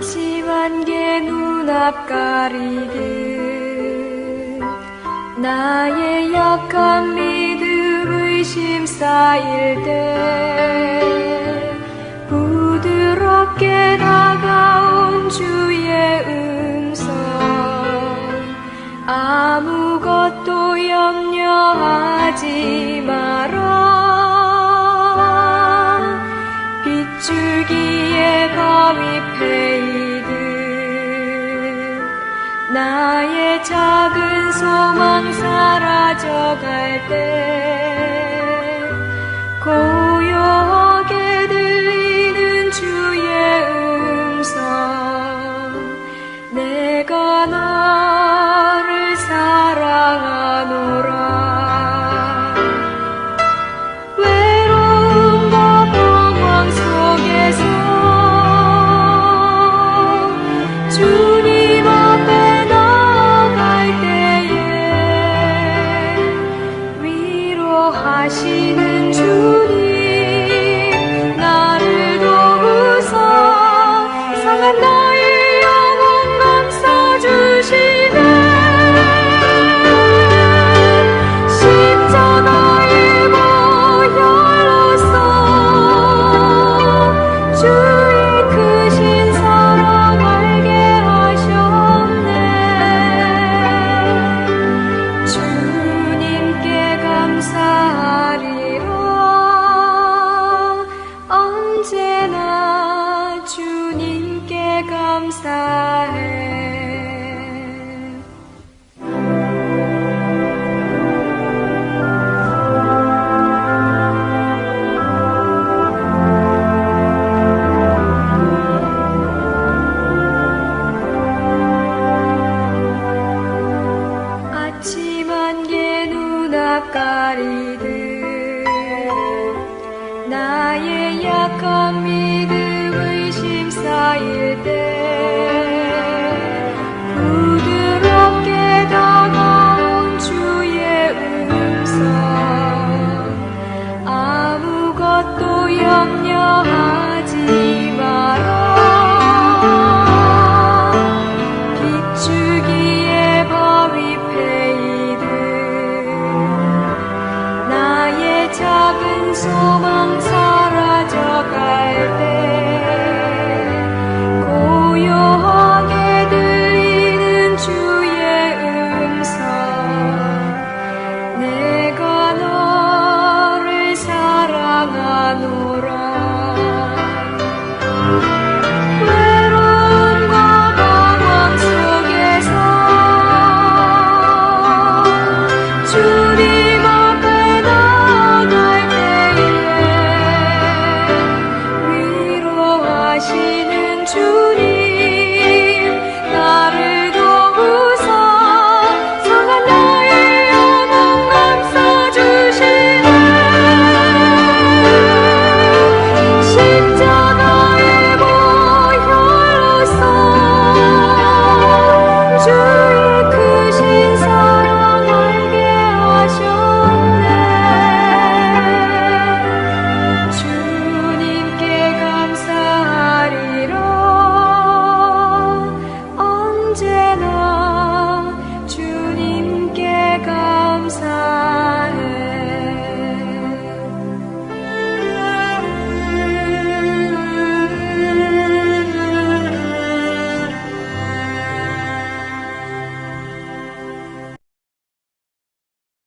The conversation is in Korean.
심한 게 눈앞 가리듯 나의 약한 믿음 의심 쌓일 때 부드럽게 나 나의 작은 소망 사라져갈 때 나의 약한 믿음 의심 사일 때 so much.